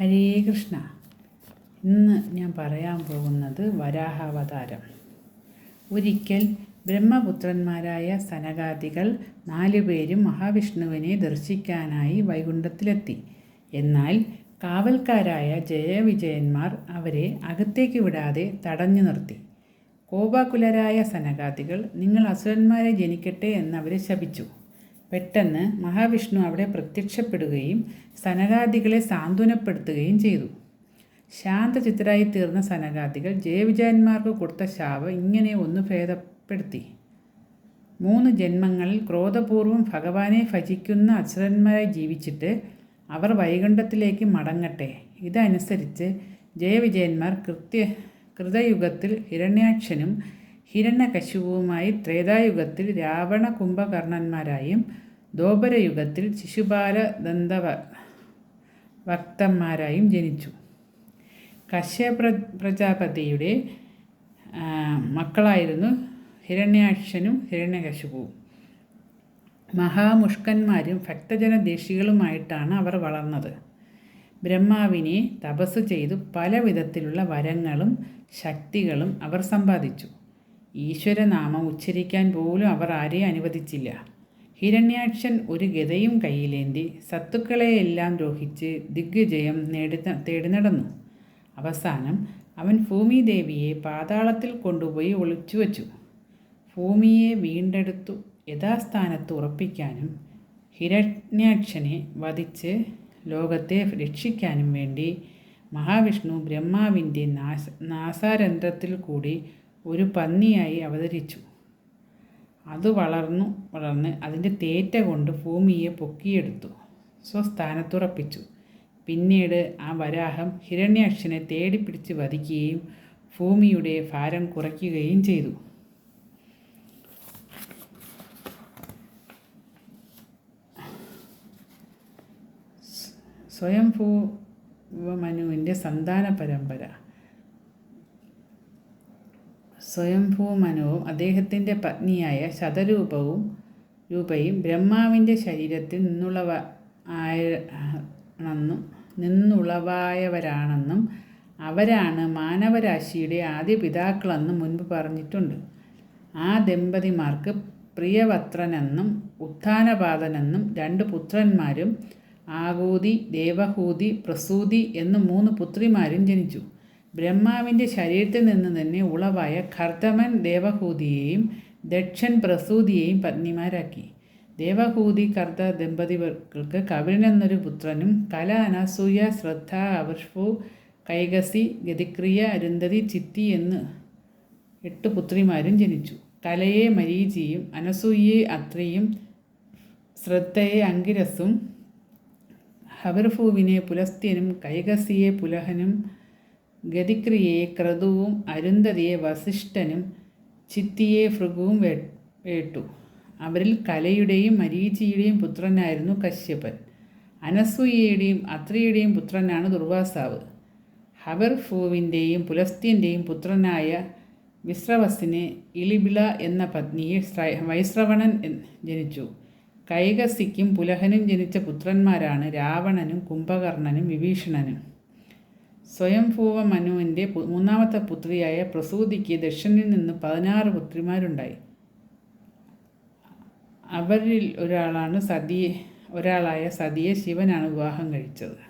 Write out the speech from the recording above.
ഹരേ കൃഷ്ണ. ഇന്ന് ഞാൻ പറയാൻ പോകുന്നത് വരാഹാവതാരം. ഒരിക്കൽ ബ്രഹ്മപുത്രന്മാരായ സനകാദികൾ നാലുപേരും മഹാവിഷ്ണുവിനെ ദർശിക്കാനായി വൈകുണ്ഠത്തിലെത്തി. എന്നാൽ കാവൽക്കാരായ ജയവിജയന്മാർ അവരെ അകത്തേക്ക് വിടാതെ തടഞ്ഞു നിർത്തി. കോപാകുലരായ സനകാദികൾ നിങ്ങൾ അസുരന്മാരെ ജനിക്കട്ടെ എന്നവരെ ശപിച്ചു. പെട്ടെന്ന് മഹാവിഷ്ണു അവിടെ പ്രത്യക്ഷപ്പെടുകയും സനകാദികളെ സാന്ത്വനപ്പെടുത്തുകയും ചെയ്തു. ശാന്തചിത്തരായി തീർന്ന സനകാദികൾ ജയവിജയന്മാർക്ക് കൊടുത്ത ശാപം ഇങ്ങനെ ഒന്ന് ഭേദപ്പെടുത്തി. മൂന്ന് ജന്മങ്ങളിൽ ക്രോധപൂർവം ഭഗവാനെ ഭജിക്കുന്ന അസുരന്മാരായി ജീവിച്ചിട്ട് അവർ വൈകുണ്ഠത്തിലേക്ക് മടങ്ങട്ടെ. ഇതനുസരിച്ച് ജയവിജയന്മാർ കൃത്യ കൃതയുഗത്തിൽ ഹിരണ്യാക്ഷനും ഹിരണ്യകശുവുമായി ത്രേതായുഗത്തിൽ രാവണ കുംഭകർണന്മാരായും ദോപരയുഗത്തിൽ ശിശുപാല ദന്തവ ഭക്തന്മാരായും ജനിച്ചു. കശ്യപ്ര പ്രജാപതിയുടെ മക്കളായിരുന്നു ഹിരണ്യാക്ഷനും ഹിരണ്യകശുപുവും മഹാമുഷ്കന്മാരും ഭക്തജനദേശികളുമായിട്ടാണ് അവർ വളർന്നത്. ബ്രഹ്മാവിനെ തപസ് ചെയ്തു പല വിധത്തിലുള്ള വരങ്ങളും ശക്തികളും അവർ സമ്പാദിച്ചു. ഈശ്വരനാമം ഉച്ചരിക്കാൻ പോലും അവർ ആരെയും അനുവദിച്ചില്ല. ഹിരണ്യാക്ഷൻ ഒരു ഗതയും കയ്യിലേന്തി സത്തുക്കളെയെല്ലാം രോഹിച്ച് ദിഗ്വിജയം നേടി തേടി നടന്നു. അവസാനം അവൻ ഭൂമിദേവിയെ പാതാളത്തിൽ കൊണ്ടുപോയി ഒളിച്ചു വച്ചു. ഭൂമിയെ വീണ്ടെടുത്തു യഥാസ്ഥാനത്ത് ഉറപ്പിക്കാനും ഹിരണ്യാക്ഷനെ വധിച്ച് ലോകത്തെ രക്ഷിക്കാനും വേണ്ടി മഹാവിഷ്ണു ബ്രഹ്മാവിന്റെ നാശ നാസാരന്ധ്രത്തിൽ കൂടി ഒരു പന്നിയായി അവതരിച്ചു. അത് വളർന്നു വളർന്ന് അതിന്റെ തേറ്റ കൊണ്ട് ഭൂമിയെ പൊക്കിയെടുത്തു. സ്വസ്ഥാനത്തുറപ്പിച്ചു. പിന്നീട് ആ വരാഹം ഹിരണ്യാക്ഷനെ തേടിപ്പിടിച്ച് വധിക്കുകയും ഭൂമിയുടെ ഭാരം കുറയ്ക്കുകയും ചെയ്തു. സ്വയംഭൂ മനുവിന്റെ സന്താന പരമ്പര. സ്വയംഭൂമനുവും അദ്ദേഹത്തിന്റെ പത്നിയായ ശതരൂപവും രൂപയും ബ്രഹ്മാവിന്റെ ശരീരത്തിൽ നിന്നുള്ളവ ആണെന്നും നിന്നുളവായവരാണെന്നും അവരാണ് മാനവരാശിയുടെ ആദ്യ പിതാക്കളെന്നും മുൻപ് പറഞ്ഞിട്ടുണ്ട്. ആ ദമ്പതിമാർക്ക് പ്രിയവത്രനെന്നും ഉത്ഥാനപാതനെന്നും രണ്ട് പുത്രന്മാരും ആകൂതി ദേവഹൂതി പ്രസൂതി എന്ന് മൂന്ന് പുത്രിമാരും ജനിച്ചു. ബ്രഹ്മാവിന്റെ ശരീരത്തിൽ നിന്ന് തന്നെ ഉളവായ ഖർദമൻ ദേവഹൂതിയെയും ദക്ഷൻ പ്രസൂതിയെയും പത്നിമാരാക്കി. ദേവഹൂതി കർത്ത ദമ്പതികൾക്ക് കവിൻ എന്നൊരു പുത്രനും കല അനസൂയ ശ്രദ്ധ അവർഷു കൈകസി ഗതിക്രിയ അരുന്ധതി ചിത്തി എന്ന് എട്ട് പുത്രിമാരും ജനിച്ചു. കലയെ മരീചിയും അനസൂയയെ അത്രിയും ശ്രദ്ധയെ അങ്കിരസും ഹബർഫൂവിനെ പുലസ്ത്യനും കൈകസിയെ പുലഹനും ഗതിക്രിയയെ ക്രതുവും അരുന്ധതിയെ വസിഷ്ഠനും ചിത്തിയെ ഭൃഗുവും വേട്ടു. അവരിൽ കലയുടെയും മരീചിയുടെയും പുത്രനായിരുന്നു കശ്യപൻ. അനസൂയയുടെയും അത്രിയുടെയും പുത്രനാണ് ദുർവാസാവ്. ഹബർഫൂവിന്റെയും പുലസ്ത്യന്റെയും പുത്രനായ വിശ്രവസിന് ഇളിബിള എന്ന പത്നിയെ വൈശ്രവണൻ ജനിച്ചു. കൈകസിക്കും പുലഹനും ജനിച്ച പുത്രന്മാരാണ് രാവണനും കുംഭകർണനും വിഭീഷണനും. സ്വയംഭൂവ മനുവിന്റെ മൂന്നാമത്തെ പുത്രിയായ പ്രസൂതിക്ക് ദക്ഷനിൽ നിന്ന് പതിനാറ് പുത്രിമാരുണ്ടായി. അവരിൽ ഒരാളാണ് സതിയെ ഒരാളായ സതിയെ ശിവനാണ് വിവാഹം കഴിച്ചത്.